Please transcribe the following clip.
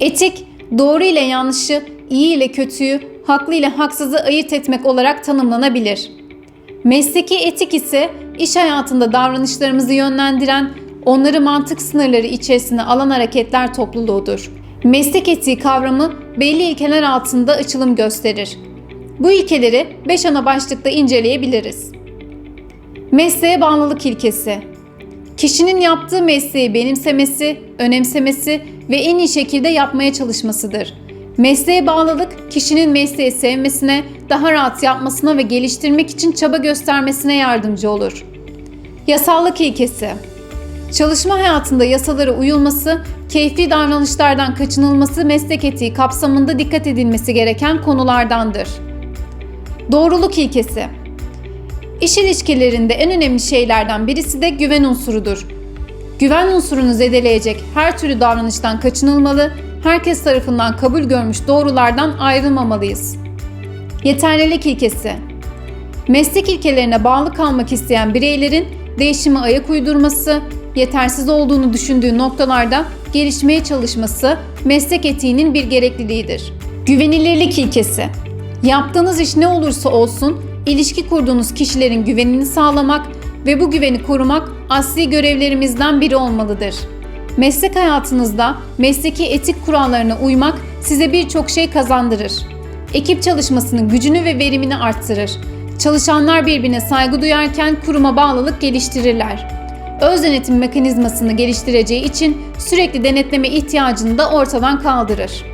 Etik, doğru ile yanlışı, iyi ile kötüyü, haklı ile haksızı ayırt etmek olarak tanımlanabilir. Mesleki etik ise iş hayatında davranışlarımızı yönlendiren, onları mantık sınırları içerisine alan hareketler topluluğudur. Meslek etiği kavramı belli ilkeler altında açılım gösterir. Bu ilkeleri 5 ana başlıkta inceleyebiliriz. Mesleğe bağlılık ilkesi. Kişinin yaptığı mesleği benimsemesi, önemsemesi ve en iyi şekilde yapmaya çalışmasıdır. Mesleğe bağlılık, kişinin mesleği sevmesine, daha rahat yapmasına ve geliştirmek için çaba göstermesine yardımcı olur. Yasallık ilkesi. Çalışma hayatında yasalara uyulması, keyfi davranışlardan kaçınılması meslek etiği kapsamında dikkat edilmesi gereken konulardandır. Doğruluk ilkesi. İş ilişkilerinde en önemli şeylerden birisi de güven unsurudur. Güven unsurunu zedeleyecek her türlü davranıştan kaçınılmalı, herkes tarafından kabul görmüş doğrulardan ayrılmamalıyız. Yeterlilik ilkesi. Meslek ilkelerine bağlı kalmak isteyen bireylerin değişime ayak uydurması, yetersiz olduğunu düşündüğü noktalarda gelişmeye çalışması meslek etiğinin bir gerekliliğidir. Güvenilirlik ilkesi. Yaptığınız iş ne olursa olsun ilişki kurduğunuz kişilerin güvenini sağlamak ve bu güveni korumak asli görevlerimizden biri olmalıdır. Meslek hayatınızda mesleki etik kurallarına uymak size birçok şey kazandırır. Ekip çalışmasının gücünü ve verimini arttırır. Çalışanlar birbirine saygı duyarken kuruma bağlılık geliştirirler. Öz denetim mekanizmasını geliştireceği için sürekli denetleme ihtiyacını da ortadan kaldırır.